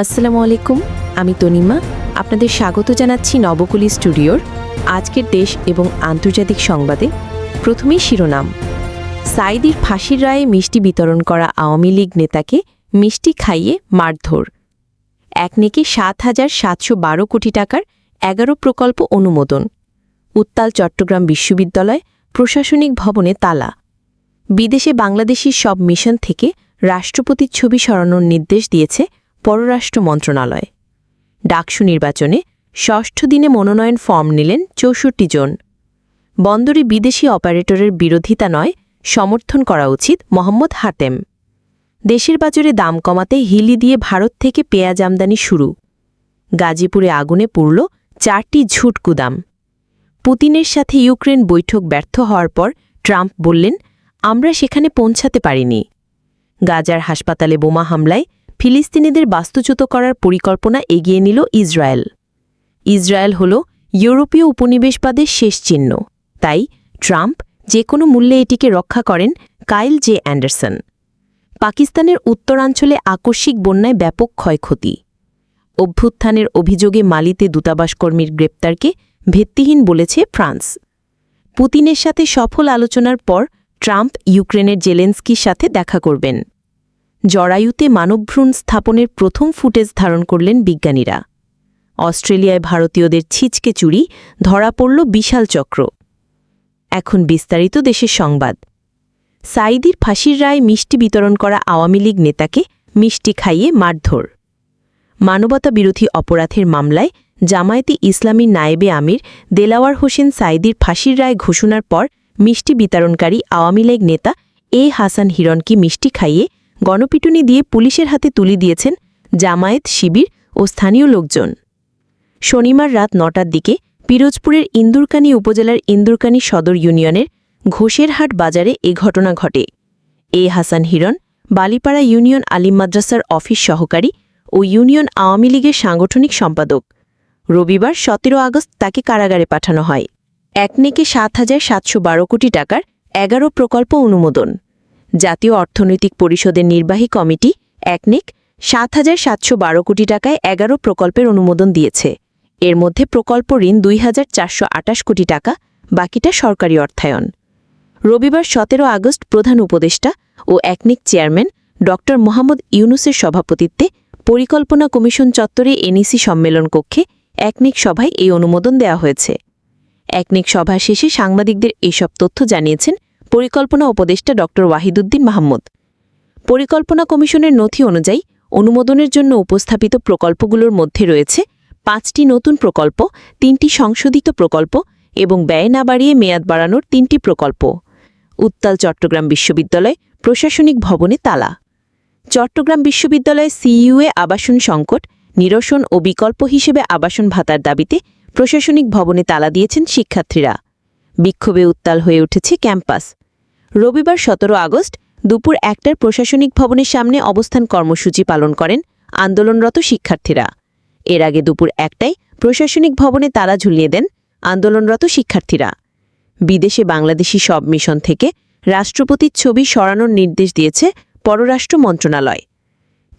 আসসালামু আলাইকুম, আমি তনিমা। আপনাদের স্বাগত জানাচ্ছি নবকুলি স্টুডিওর আজকের দেশ এবং আন্তর্জাতিক সংবাদে। প্রথমেই শিরোনাম। সাইদির ফাঁসির রায়ে মিষ্টি বিতরণ করা আওয়ামী লীগ নেতাকে মিষ্টি খাইয়ে মারধর। এক নেকে সাত হাজার সাতশো বারো কোটি টাকার এগারো প্রকল্প অনুমোদন। উত্তাল চট্টগ্রাম বিশ্ববিদ্যালয় প্রশাসনিক ভবনে তালা। বিদেশে বাংলাদেশির সব মিশন থেকে রাষ্ট্রপতির ছবি সরানোর নির্দেশ দিয়েছে পররাষ্ট্র মন্ত্রণালয়। ডাকসু নির্বাচনে ষষ্ঠ দিনে মনোনয়ন ফর্ম নিলেন চৌষট্টি জন। বন্দরে বিদেশি অপারেটরের বিরোধিতা নয়, সমর্থন করা উচিত মোহাম্মদ হাতেম। দেশের বাজারে দাম কমাতে হিলি দিয়ে ভারত থেকে পেঁয়াজ আমদানি শুরু। গাজীপুরে আগুনে পুড়ল চারটি ঝুট গুদাম। পুতিনের সাথে ইউক্রেন বৈঠক ব্যর্থ হওয়ার পর ট্রাম্প বললেন, আমরা সেখানে পৌঁছাতে পারিনি। গাজার হাসপাতালে বোমা হামলায় ফিলিস্তিনিদের বাস্তুচ্যুত করার পরিকল্পনা এগিয়ে নিল ইসরায়েল। ইসরায়েল হল ইউরোপীয় উপনিবেশবাদের শেষ চিহ্ন। তাই ট্রাম্প যে কোনো মূল্যে এটিকে রক্ষা করেন কাইল জে অ্যান্ডারসন। পাকিস্তানের উত্তরাঞ্চলে আকস্মিক বন্যায় ব্যাপক ক্ষয়ক্ষতি। অভ্যুত্থানের অভিযোগে মালিতে দূতাবাসকর্মীর গ্রেপ্তারকে ভিত্তিহীন বলেছে ফ্রান্স। পুতিনের সাথে সফল আলোচনার পর ট্রাম্প ইউক্রেনের জেলেন্সকির সাথে দেখা করবেন। জরায়ুতে মানবভ্রূণ স্থাপনের প্রথম ফুটেজ ধারণ করলেন বিজ্ঞানীরা। অস্ট্রেলিয়ায় ভারতীয়দের ছিচকে চুরি, ধরা পড়ল বিশাল চক্র। এখন বিস্তারিত দেশের সংবাদ। সাইদির ফাঁসির রায় মিষ্টি বিতরণ করা আওয়ামী লীগ নেতাকে মিষ্টি খাইয়ে মারধর। মানবতা বিরোধী অপরাধের মামলায় জামায়াতি ইসলামী নায়েবে আমির দেলাওয়ার হোসেন সাইদির ফাঁসির রায় ঘোষণার পর মিষ্টি বিতরণকারী আওয়ামী লীগ নেতা এ হাসান হিরণকে মিষ্টি খাইয়ে গণপিটুনি দিয়ে পুলিশের হাতে তুলে দিয়েছেন জামায়াত শিবির ও স্থানীয় লোকজন। শনিবার রাত নটার দিকে পিরোজপুরের ইন্দুরকানী উপজেলার ইন্দুরকানী সদর ইউনিয়নের ঘোষেরহাট বাজারে এ ঘটনা ঘটে। এ হাসান হিরণ, বালিপাড়া ইউনিয়ন আলিম মাদ্রাসার অফিস সহকারী ও ইউনিয়ন আওয়ামী লীগের সাংগঠনিক সম্পাদক। রবিবার সতেরো আগস্ট তাকে কারাগারে পাঠানো হয়। একনেকে সাত হাজার সাতশো বারো কোটি টাকার এগারো প্রকল্প অনুমোদন। জাতীয় অর্থনৈতিক পরিষদের নির্বাহী কমিটি, একনিক, সাত হাজার সাতশো বারো কোটি টাকায় এগারো প্রকল্পের অনুমোদন দিয়েছে। এর মধ্যে প্রকল্প ঋণ দুই হাজার চারশো আটাশ কোটি টাকা, বাকিটা সরকারি অর্থায়ন। রবিবার সতেরো আগস্ট প্রধান উপদেষ্টা ও একনিক চেয়ারম্যান ড মোহাম্মদ ইউনুসের সভাপতিত্বে পরিকল্পনা কমিশন চত্বরে এনইসি সম্মেলন কক্ষে একনিক সভায় এই অনুমোদন দেওয়া হয়েছে। একনিক সভা শেষে সাংবাদিকদের এসব তথ্য জানিয়েছেন পরিকল্পনা উপদেষ্টা ড. ওয়াহিদুদ্দিন মাহমুদ। পরিকল্পনা কমিশনের নথি অনুযায়ী অনুমোদনের জন্য উপস্থাপিত প্রকল্পগুলোর মধ্যে রয়েছে পাঁচটি নতুন প্রকল্প, তিনটি সংশোধিত প্রকল্প এবং ব্যয় না বাড়িয়ে মেয়াদ বাড়ানোর তিনটি প্রকল্প। উত্তাল চট্টগ্রাম বিশ্ববিদ্যালয় প্রশাসনিক ভবনে তালা। চট্টগ্রাম বিশ্ববিদ্যালয়ে সিইউএ আবাসন সংকট, নিরসন ও বিকল্প হিসেবে আবাসন ভাতার দাবিতে প্রশাসনিক ভবনে তালা দিয়েছেন শিক্ষার্থীরা। বিক্ষোভে উত্তাল হয়ে উঠেছে ক্যাম্পাস। রবিবার সতেরো আগস্ট দুপুর একটার প্রশাসনিক ভবনের সামনে অবস্থান কর্মসূচি পালন করেন আন্দোলনরত শিক্ষার্থীরা। এর আগে দুপুর একটায় প্রশাসনিক ভবনে তালা ঝুলিয়ে দেন আন্দোলনরত শিক্ষার্থীরা। বিদেশে বাংলাদেশি সব মিশন থেকে রাষ্ট্রপতির ছবি সরানোর নির্দেশ দিয়েছে পররাষ্ট্র মন্ত্রণালয়।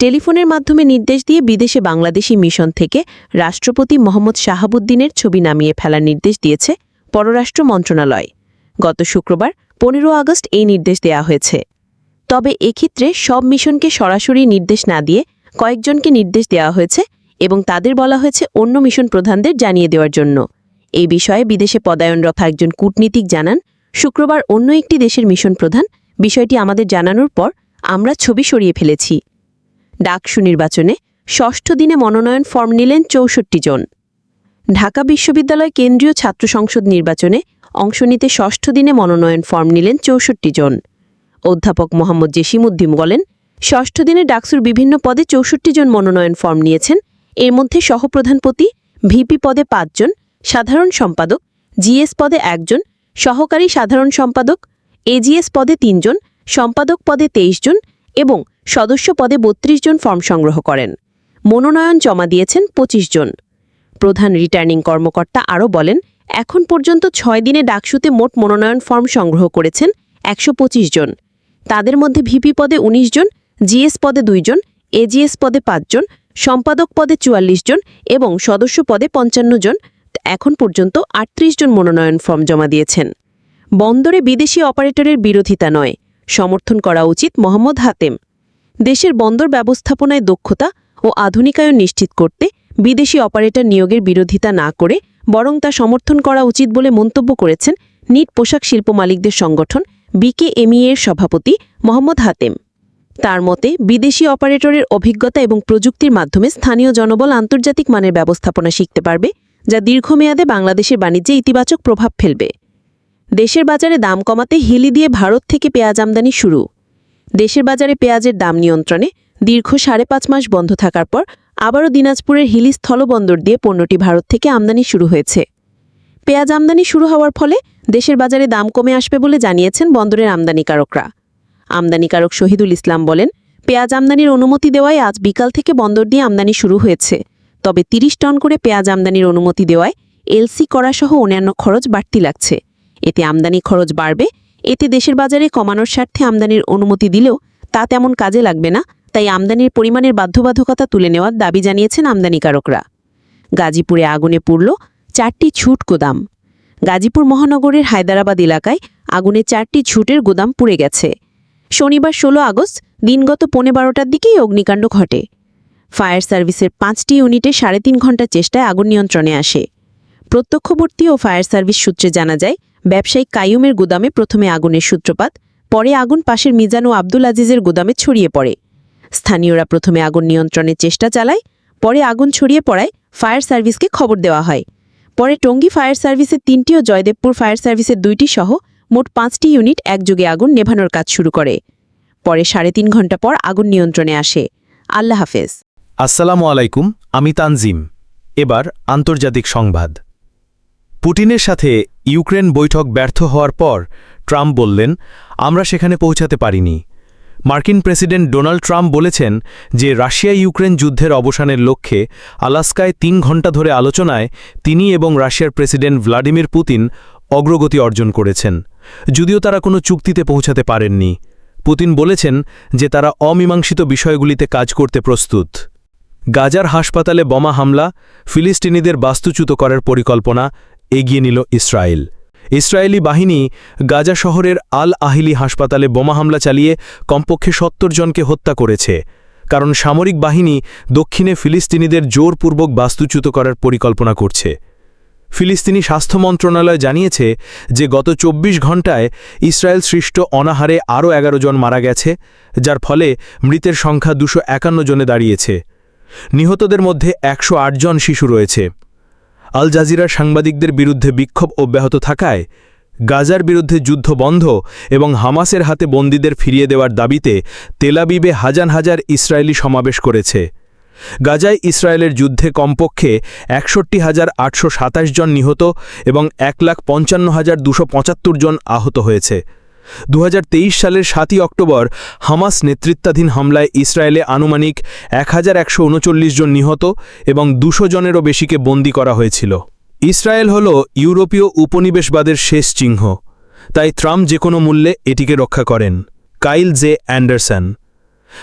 টেলিফোনের মাধ্যমে নির্দেশ দিয়ে বিদেশে বাংলাদেশি মিশন থেকে রাষ্ট্রপতি মোহাম্মদ শাহাবুদ্দিনের ছবি নামিয়ে ফেলার নির্দেশ দিয়েছে পররাষ্ট্র মন্ত্রণালয়। গত শুক্রবার পনেরো আগস্ট এই নির্দেশ দেয়া হয়েছে। তবে এক্ষেত্রে সব মিশনকে সরাসরি নির্দেশ না দিয়ে কয়েকজনকে নির্দেশ দেওয়া হয়েছে এবং তাদের বলা হয়েছে অন্য মিশন প্রধানদের জানিয়ে দেওয়ার জন্য। এই বিষয়ে বিদেশে পদায়নরত একজন কূটনীতিক জানান, শুক্রবার অন্য একটি দেশের মিশন প্রধান, বিষয়টি আমাদের জানানোর পর আমরা ছবি সরিয়ে ফেলেছি। ডাকসু নির্বাচনে ষষ্ঠ দিনে মনোনয়ন ফর্ম নিলেন চৌষট্টি জন। ঢাকা বিশ্ববিদ্যালয় কেন্দ্রীয় ছাত্র সংসদ নির্বাচনে অংশ নিতে ষষ্ঠ দিনে মনোনয়ন ফর্ম নিলেন চৌষট্টি জন। অধ্যাপক মোহাম্মদ জেসিমুদ্দিন বলেন, ষষ্ঠ দিনে ডাকসুর বিভিন্ন পদে চৌষট্টি জন মনোনয়ন ফর্ম নিয়েছেন। এর মধ্যে সহপ্রধানপতি, ভিপি পদে পাঁচজন সাধারণ সম্পাদক, জিএস পদে একজন সহকারী সাধারণ সম্পাদক, এজিএস পদে তিনজন সম্পাদক পদে তেইশ জন এবং সদস্য পদে বত্রিশ জন ফর্ম সংগ্রহ করেন। মনোনয়ন জমা দিয়েছেন ২৫ জন। প্রধান রিটার্নিং কর্মকর্তা আরও বলেন, এখন পর্যন্ত ছয় দিনে ডাকসুতে মোট মনোনয়ন ফর্ম সংগ্রহ করেছেন একশো পঁচিশ জন। তাদের মধ্যে ভিপি পদে ১৯ জন, জিএস পদে দুইজন এজিএস পদে পাঁচজন সম্পাদক পদে চুয়াল্লিশ জন এবং সদস্য পদে পঞ্চান্ন জন। এখন পর্যন্ত আটত্রিশ জন মনোনয়ন ফর্ম জমা দিয়েছেন। বন্দরে বিদেশি অপারেটরের বিরোধিতা নয়, সমর্থন করা উচিত মোহাম্মদ হাতেম। দেশের বন্দর ব্যবস্থাপনায় দক্ষতা ও আধুনিকায়ন নিশ্চিত করতে বিদেশি অপারেটর নিয়োগের বিরোধিতা না করে বরং তা সমর্থন করা উচিত বলে মন্তব্য করেছেন নিট পোশাক শিল্প মালিকদের সংগঠন বিকেএমই এর সভাপতি মোহাম্মদ হাতেম। তার মতে, বিদেশি অপারেটরের অভিজ্ঞতা এবং প্রযুক্তির মাধ্যমে স্থানীয় জনবল আন্তর্জাতিক মানের ব্যবস্থাপনা শিখতে পারবে, যা দীর্ঘমেয়াদে বাংলাদেশের বাণিজ্যে ইতিবাচক প্রভাব ফেলবে। দেশের বাজারে দাম কমাতে হিলি দিয়ে ভারত থেকে পেঁয়াজ আমদানি শুরু। দেশের বাজারে পেঁয়াজের দাম নিয়ন্ত্রণে দীর্ঘ সাড়ে পাঁচ মাস বন্ধ থাকার পর আবারও দিনাজপুরের হিলি স্থলবন্দর দিয়ে পণ্যটি ভারত থেকে আমদানি শুরু হয়েছে। পেঁয়াজ আমদানি শুরু হওয়ার ফলে দেশের বাজারে দাম কমে আসবে বলে জানিয়েছেন বন্দরের আমদানিকারকরা। আমদানিকারক শহীদুল ইসলাম বলেন, পেঁয়াজ আমদানির অনুমতি দেওয়ায় আজ বিকাল থেকে বন্দর দিয়ে আমদানি শুরু হয়েছে। তবে ৩০ টন করে পেঁয়াজ আমদানির অনুমতি দেওয়ায় এলসি করাসহ অন্যান্য খরচ বাড়তি লাগছে। এতে আমদানি খরচ বাড়বে, এতে দেশের বাজারে কমানোর স্বার্থে আমদানির অনুমতি দিলেও তা তেমন কাজে লাগবে না তাই আমদানির পরিমাণের বাধ্যবাধকতা তুলে নেওয়ার দাবি জানিয়েছেন আমদানিকারকরা। গাজীপুরে আগুনে পুড়ল চারটি ছুট গোদাম। গাজীপুর মহানগরের হায়দ্রাবাদ এলাকায় আগুনে চারটি ছুটের গোদাম পুড়ে গেছে। শনিবার ১৬ আগস্ট, দিনগত পৌনে বারোটার দিকেই অগ্নিকাণ্ড ঘটে। ফায়ার সার্ভিসের পাঁচটি ইউনিটে সাড়ে তিন ঘণ্টা চেষ্টায় আগুন নিয়ন্ত্রণে আসে। প্রত্যক্ষবর্তী ও ফায়ার সার্ভিস সূত্রে জানা যায়, ব্যবসায়ী কাইয়ুমের গুদামে প্রথমে আগুনের সূত্রপাত, পরে আগুন পাশের মিজান ও আব্দুল আজিজের গুদামে ছড়িয়ে পড়ে। স্থানীয়রা প্রথমে আগুন নিয়ন্ত্রণের চেষ্টা চালায়, পরে আগুন ছড়িয়ে পড়ায় ফায়ার সার্ভিসকে খবর দেওয়া হয়। পরে টঙ্গী ফায়ার সার্ভিসের তিনটি ও জয়দেবপুর ফায়ার সার্ভিসের দুইটি সহ মোট পাঁচটি ইউনিট একযোগে আগুন নেভানোর কাজ শুরু করে। পরে সাড়ে তিন ঘণ্টা পর আগুন নিয়ন্ত্রণে আসে। আল্লাহ হাফেজ। আসসালামু আলাইকুম, আমি তানজিম। এবার আন্তর্জাতিক সংবাদ। পুটিনের সাথে ইউক্রেন বৈঠক ব্যর্থ হওয়ার পর ট্রাম্প বললেন, আমরা সেখানে পৌঁছাতে পারিনি। মার্কিন প্রেসিডেন্ট ডোনাল্ড ট্রাম্প বলেছেন যে রাশিয়া ইউক্রেন যুদ্ধের অবসানের লক্ষ্যে আলাস্কায় তিন ঘণ্টা ধরে আলোচনায় তিনি এবং রাশিয়ার প্রেসিডেন্ট ভ্লাদিমির পুতিন অগ্রগতি অর্জন করেছেন। যদিও তারা কোনো চুক্তিতে পৌঁছাতে পারেননি। পুতিন বলেছেন যে তারা অমীমাংসিত বিষয়গুলিতে কাজ করতে প্রস্তুত। গাজার হাসপাতালে বোমা হামলা, ফিলিস্তিনিদের বাস্তুচ্যুত করার পরিকল্পনা এগিয়ে নিল ইসরায়েল। ইসরায়েলি বাহিনী গাজা শহরের আল আহিলি হাসপাতালে বোমা হামলা চালিয়ে কমপক্ষে সত্তর জনকে হত্যা করেছে। কারণ সামরিক বাহিনী দক্ষিণে ফিলিস্তিনিদের জোরপূর্বক বাস্তুচ্যুত করার পরিকল্পনা করছে। ফিলিস্তিনি স্বাস্থ্য মন্ত্রণালয় জানিয়েছে যে, গত ২৪ ঘণ্টায় ইসরায়েল সৃষ্ট অনাহারে আরও এগারো জন মারা গেছে, যার ফলে মৃতের সংখ্যা দুশো জনে দাঁড়িয়েছে। নিহতদের মধ্যে একশো জন শিশু রয়েছে। আল জাজিরার সাংবাদিকদের বিরুদ্ধে বিক্ষোভ অব্যাহত থাকায় গাজার বিরুদ্ধে যুদ্ধ বন্ধ এবং হামাসের হাতে বন্দীদের ফিরিয়ে দেওয়ার দাবিতে তেলাবিবে হাজার হাজার ইসরায়েলি সমাবেশ করেছে। গাজায় ইসরায়েলের যুদ্ধে কমপক্ষে একষট্টি হাজার আটশো জন নিহত এবং এক লাখ পঞ্চান্ন হাজার দুশো জন আহত হয়েছে। দু হাজার তেইশ সালের সাতই অক্টোবর হামাস নেতৃত্বাধীন হামলায় ইসরায়েলে আনুমানিক এক জন নিহত এবং দুশো জনেরও বেশিকে বন্দি করা হয়েছিল। ইসরায়েল হল ইউরোপীয় উপনিবেশবাদের শেষ চিহ্ন। তাই ট্রাম্প যে কোনো মূল্যে এটিকে রক্ষা করেন। কাইল জে অ্যান্ডারসন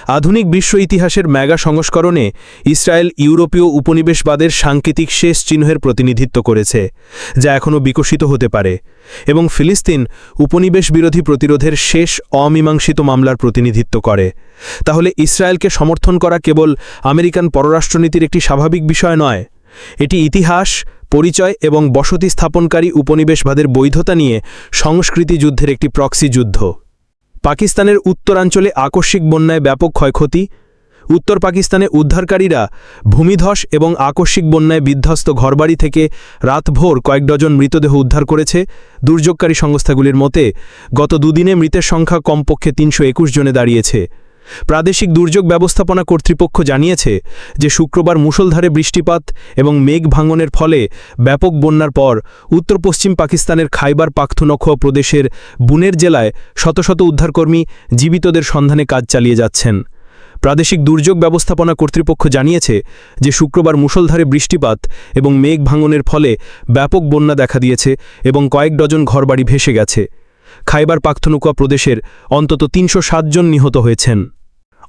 আধুনিক বিশ্ব ইতিহাসের ম্যাগা সংস্করণে ইসরায়েল ইউরোপীয় উপনিবেশবাদের সাংকেতিক শেষ চিহ্নের প্রতিনিধিত্ব করেছে, যা এখনও বিকশিত হতে পারে, এবং ফিলিস্তিন উপনিবেশ বিরোধী প্রতিরোধের শেষ অমীমাংসিত মামলার প্রতিনিধিত্ব করে। তাহলে ইসরায়েলকে সমর্থন করা কেবল আমেরিকান পররাষ্ট্রনীতির একটি স্বাভাবিক বিষয় নয়? এটি ইতিহাস, পরিচয় এবং বসতি স্থাপনকারী উপনিবেশবাদের বৈধতা নিয়ে সংস্কৃতি যুদ্ধের একটি প্রক্সি যুদ্ধ। পাকিস্তানের উত্তরাঞ্চলে আকস্মিক বন্যায় ব্যাপক ক্ষয়ক্ষতি, উত্তর পাকিস্তানে উদ্ধারকারীরা ভূমিধস এবং আকস্মিক বন্যায় বিধ্বস্ত ঘরবাড়ি থেকে রাতভোর কয়েক ডজন মৃতদেহ উদ্ধার করেছে দুর্যোগকারী সংস্থাগুলির মতে, গত দুদিনে মৃতের সংখ্যা কমপক্ষে তিনশো একুশ জনে দাঁড়িয়েছে। প্রাদেশিক দুর্যোগ ব্যবস্থাপনা কর্তৃপক্ষ জানিয়েছে যে শুক্রবার মুষলধারে বৃষ্টিপাত এবং মেঘ ভাঙনের ফলে ব্যাপক বন্যার পর উত্তর পশ্চিম পাকিস্তানের খাইবার পাখতুনখোয়া প্রদেশের বুনের জেলায় শত শত উদ্ধারকর্মী জীবিতদের সন্ধানে কাজ চালিয়ে যাচ্ছেন। প্রাদেশিক দুর্যোগ ব্যবস্থাপনা কর্তৃপক্ষ জানিয়েছে যে শুক্রবার মুষলধারে বৃষ্টিপাত এবং মেঘ ভাঙনের ফলে ব্যাপক বন্যা দেখা দিয়েছে এবং কয়েক ডজন ঘরবাড়ি ভেসে গেছে। খাইবার পাখতুনখোয়া প্রদেশের অন্তত তিনশো জন নিহত হয়েছেন।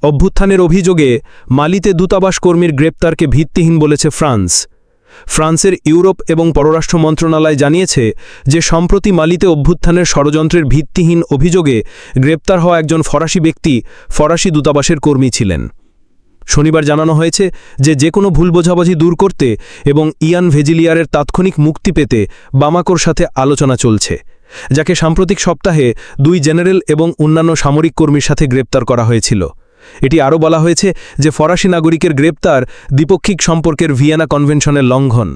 অভ্যুত্থানের অভিযোগে মালিতে দূতাবাস কর্মীর গ্রেপ্তারকে ভিত্তিহীন বলেছে ফ্রান্স। ফ্রান্সের ইউরোপ এবং পররাষ্ট্র মন্ত্রণালয় জানিয়েছে যে, সম্প্রতি মালিতে অভ্যুত্থানের ষড়যন্ত্রের ভিত্তিহীন অভিযোগে গ্রেপ্তার হওয়া একজন ফরাসি ব্যক্তি ফরাসি দূতাবাসের কর্মী ছিলেন। শনিবার জানানো হয়েছে যে যে কোনো ভুল বোঝাবুঝি দূর করতে এবং ইয়ান ভেজিলিয়ারের তাৎক্ষণিক মুক্তি পেতে বামাকোর সাথে আলোচনা চলছে। যাকে সাম্প্রতিক সপ্তাহে দুই জেনারেল এবং অন্যান্য সামরিক কর্মীর সাথে গ্রেপ্তার করা হয়েছিল। এটি আরও বলা হয়েছে যে ফরাসি নাগরিকের গ্রেপ্তার দ্বিপক্ষিক সম্পর্কের ভিয়েনা কনভেনশনের লঙ্ঘন।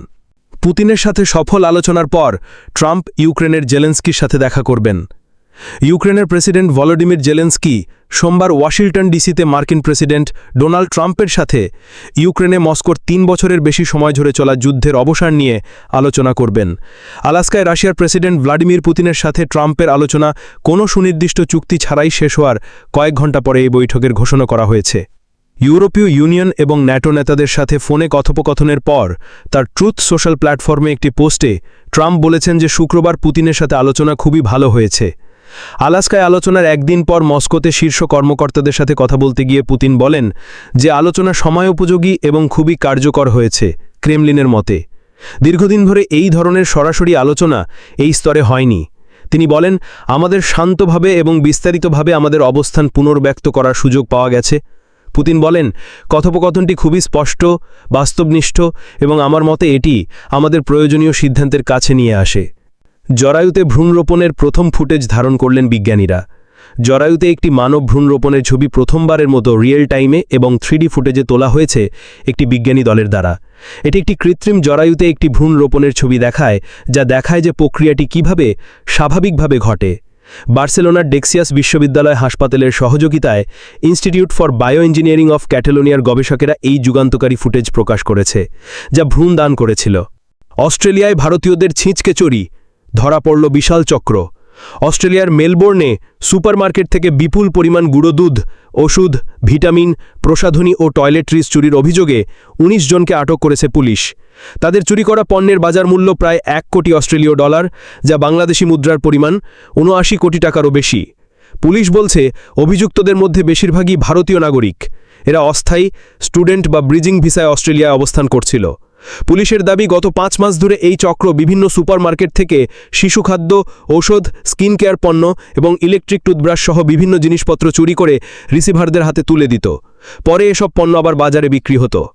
পুতিনের সাথে সফল আলোচনার পর ট্রাম্প ইউক্রেনের জেলেন্সকির সাথে দেখা করবেন। ইউক্রেনের প্রেসিডেন্ট ভলোডিমির জেলেন্সকি সোমবার ওয়াশিংটন ডিসিতে মার্কিন প্রেসিডেন্ট ডোনাল্ড ট্রাম্পের সাথে ইউক্রেনে মস্কোর তিন বছরের বেশি সময় ধরে চলা যুদ্ধের অবসান নিয়ে আলোচনা করবেন। আলাস্কায় রাশিয়ার প্রেসিডেন্ট ভ্লাডিমির পুতিনের সাথে ট্রাম্পের আলোচনা কোনো সুনির্দিষ্ট চুক্তি ছাড়াই শেষ হওয়ার কয়েক ঘণ্টা পরে এই বৈঠকের ঘোষণা করা হয়েছে। ইউরোপীয় ইউনিয়ন এবং ন্যাটো নেতাদের সাথে ফোনে কথোপকথনের পর তার ট্রুথ সোশ্যাল প্ল্যাটফর্মে একটি পোস্টে ট্রাম্প বলেছেন যে শুক্রবার পুতিনের সাথে আলোচনা খুবই ভালো হয়েছে। আলাস্কায় আলোচনার একদিন পর মস্কোতে শীর্ষ কর্মকর্তাদের সাথে কথা বলতে গিয়ে পুতিন বলেন যে আলোচনা সময়োপযোগী এবং খুবই কার্যকর হয়েছে ক্রেমলিনের মতে। দীর্ঘদিন ধরে এই ধরনের সরাসরি আলোচনা এই স্তরে হয়নি। তিনি বলেন, আমাদের শান্তভাবে এবং বিস্তারিতভাবে আমাদের অবস্থান পুনর্ব্যক্ত করার সুযোগ পাওয়া গেছে। পুতিন বলেন, কথোপকথনটি খুবই স্পষ্ট, বাস্তবনিষ্ঠ এবং আমার মতে এটি আমাদের প্রয়োজনীয় সিদ্ধান্তের কাছে নিয়ে আসে। জরায়ুতে ভ্রূণরোপণের প্রথম ফুটেজ ধারণ করলেন বিজ্ঞানীরা। জরায়ুতে একটি মানব ভ্রূণরোপণের ছবি প্রথমবারের মতো রিয়েল টাইমে এবং থ্রিডি ফুটেজে তোলা হয়েছে একটি বিজ্ঞানী দলের দ্বারা। এটি একটি কৃত্রিম জরায়ুতে একটি ভ্রূণ রোপণের ছবি দেখায়, যা দেখায় যে প্রক্রিয়াটি কীভাবে স্বাভাবিকভাবে ঘটে। বার্সেলোনার ডেক্সিয়াস বিশ্ববিদ্যালয় হাসপাতালের সহযোগিতায় institute for bio engineering of ক্যাটালোনিয়ার গবেষকেরা এই যুগান্তকারী ফুটেজ প্রকাশ করেছে, যা ভ্রূণ দান করেছিল। অস্ট্রেলিয়ায় ভারতীয়দের ছিঁচকে চড়ি ধরা পড়ল বিশাল চক্র। অস্ট্রেলিয়ার মেলবোর্নে সুপারমার্কেট থেকে বিপুল পরিমাণ গুঁড়ো দুধ, ওষুধ, ভিটামিন, প্রসাধনী ও টয়লেট্রিজ চুরির অভিযোগে ১৯ জনকে আটক করেছে পুলিশ। তাদের চুরি করা পণ্যের বাজার মূল্য প্রায় এক কোটি অস্ট্রেলীয় ডলার, যা বাংলাদেশি মুদ্রার পরিমাণ উনআশি কোটি টাকারও বেশি। পুলিশ বলছে, অভিযুক্তদের মধ্যে বেশিরভাগই ভারতীয় নাগরিক। এরা অস্থায়ী স্টুডেন্ট বা ব্রিজিং ভিসায় অস্ট্রেলিয়ায় অবস্থান করছিল। পুলিশের দাবি, গত পাঁচ মাস ধরে এই চক্র বিভিন্ন সুপারমার্কেট থেকে শিশু খাদ্য, ঔষধ, স্কিন কেয়ার পণ্য এবং ইলেকট্রিক টুথব্রাশ সহ বিভিন্ন জিনিসপত্র চুরি করে রিসিভারদের হাতে তুলে দিত। পরে এসব পণ্য আবার বাজারে বিক্রি হতো।